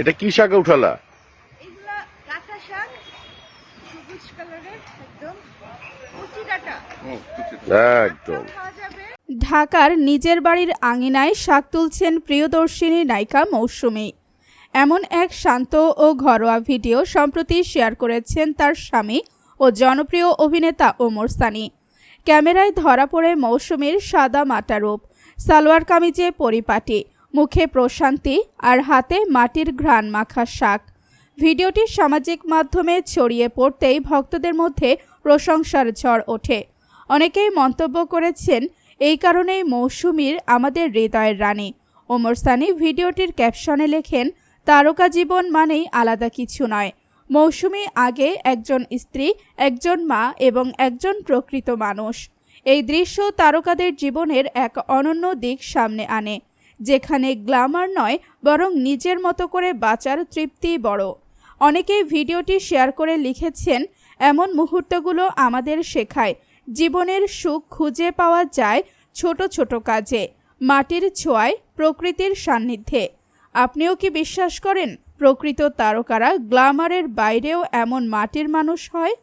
এটা কি শাক উঠালা? এগুলা কাঁচা শাক সবুজ কালারের একদম কচি ডাটা। একদম। খাওয়া যাবে। ঢাকার নিজের বাড়ির আঙিনায় শাক তুলছেন প্রিয়দর্শিনী নায়িকা মৌসুমী। এমন এক শান্ত ও ঘরোয়া ভিডিও সম্প্রতি শেয়ার করেছেন তার স্বামী ও জনপ্রিয় অভিনেতা ওমর সানি। ক্যামেরায় ধরা পড়ে মৌসুমীর সাদা মাটা রূপ সালোয়ার কামিজে পরিপাটি মুখে প্রশান্তি আর হাতে মাটির ঘ্রাণ মাখা শাক। ভিডিওটি সামাজিক মাধ্যমে ছড়িয়ে পড়তেই ভক্তদের মধ্যে প্রশংসার ঝড় ওঠে। অনেকেই মন্তব্য করেছেন, এই কারণেই মৌসুমীর আমাদের হৃদয়ের রানী। ওমর সানি ভিডিওটির ক্যাপশনে লেখেন, তারকা জীবন মানেই আলাদা কিছু নয়। মৌসুমী আগে একজন স্ত্রী, একজন মা এবং একজন প্রকৃত মানুষ। এই দৃশ্য তারকাদের জীবনের এক অনন্য দিক সামনে আনে। যেখানে গ্ল্যামার নয়, বরং নিজের মতো করে বাঁচার তৃপ্তি বড়। অনেকেই ভিডিওটি শেয়ার করে লিখেছেন, এমন মুহূর্তগুলো আমাদের শেখায়। জীবনের সুখ খুঁজে পাওয়া যায় ছোট ছোট কাজে, মাটির ছোঁয়ায়, প্রকৃতির সান্নিধ্যে। আপনিও কি বিশ্বাস করেন, প্রকৃত তারকারা গ্ল্যামারের বাইরেও এমন মাটির মানুষ হয়?